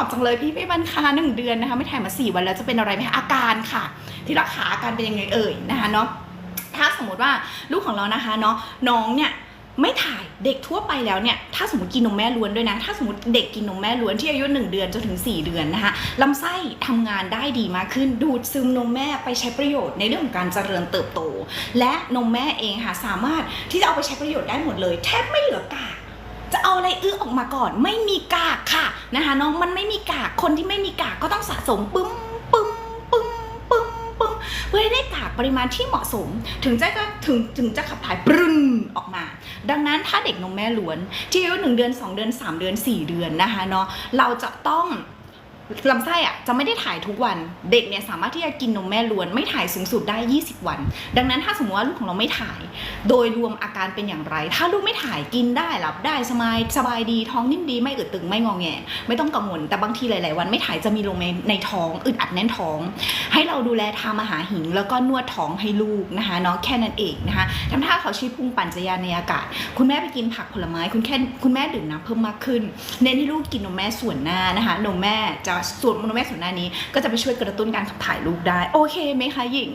อบจังเลยพี่พี่บันคาหนึ่งเดือนนะคะ ไม่ถ่ายมาสี่วันแล้วจะเป็นอะไรไหมอาการค่ะ ที่รักขาอาการเป็นยังไงเอ่ยนะคะเนาะถ้าสมมติว่าลูกของเรานะคะเนาะน้องเนี่ยไม่ถ่ายเด็กทั่วไปแล้วเนี่ยถ้าสมมติกินนมแม่ล้วนด้วยนะ ถ้าสมมติเด็กกินนมแม่ล้วนที่อายุ 1 เดือนจนถึง 4 เดือนนะคะลำไส้ทำงานได้ดีมากขึ้น ดูดซึมนมแม่ไปใช้ประโยชน์ในเรื่องของการเจริญเติบโต และนมแม่เองค่ะสามารถที่จะเอาไปใช้ประโยชน์ได้หมดเลย แทบไม่เหลือกาก จะเอาอะไรอื้อออกมาก่อน ไม่มีกากค่ะนะคะน้องมันไม่มีกากคนที่ไม่มีกากก็ต้องสะสมปึ้มปึ้มปึ้มปึ้มปึ้มเพื่อให้ได้กากปริมาณที่เหมาะสม ถึงจะก็ถึงถึงจะขับถ่ายปรึนออกมา ดังนั้นถ้าเด็กนมแม่ล้วนที่อายุหนึ่งเดือนสองเดือนสามเดือนสี่เดือนนะคะเนาะเราจะต้องลำไส้อะจะไม่ได้ถ่ายทุกวันเด็กเนี่ยสามารถที่จะกินนมแม่ล้วนไม่ถ่ายสูงสุดได้ 20 วัน ดังนั้นถ้าสมมติว่าลูกของเราไม่ถ่ายโดยรวมอาการเป็นอย่างไร ถ้าลูกไม่ถ่ายกินได้หลับได้สบายสบายดีท้องนิ่มดีไม่อึดตึงไม่งองแง ไม่ต้องกังวลแต่บางทีหลาย ๆ วันไม่ถ่ายจะมีลงในในท้องอึดอัดแน่นท้อง ให้เราดูแลทำอาหาหิง แล้วก็นวดท้องให้ลูกนะคะเนาะแค่นั้นเองนะคะทำท่าเขาชี้พุงปั่นจักรยานในอากาศ คุณแม่ไปกินผักผลไม้ คุณแค่คุณแม่ดื่มน้ำเพิ่มมากขึ้น เน้นให้ลูกกินนมแม่ส่วนหน้านะคะนมแม่จะส่วนนมแม่ส่วนหน้านี้ ก็จะไปช่วยกระตุ้นการขับถ่ายลูกได้ โอเคไหมคะหญิง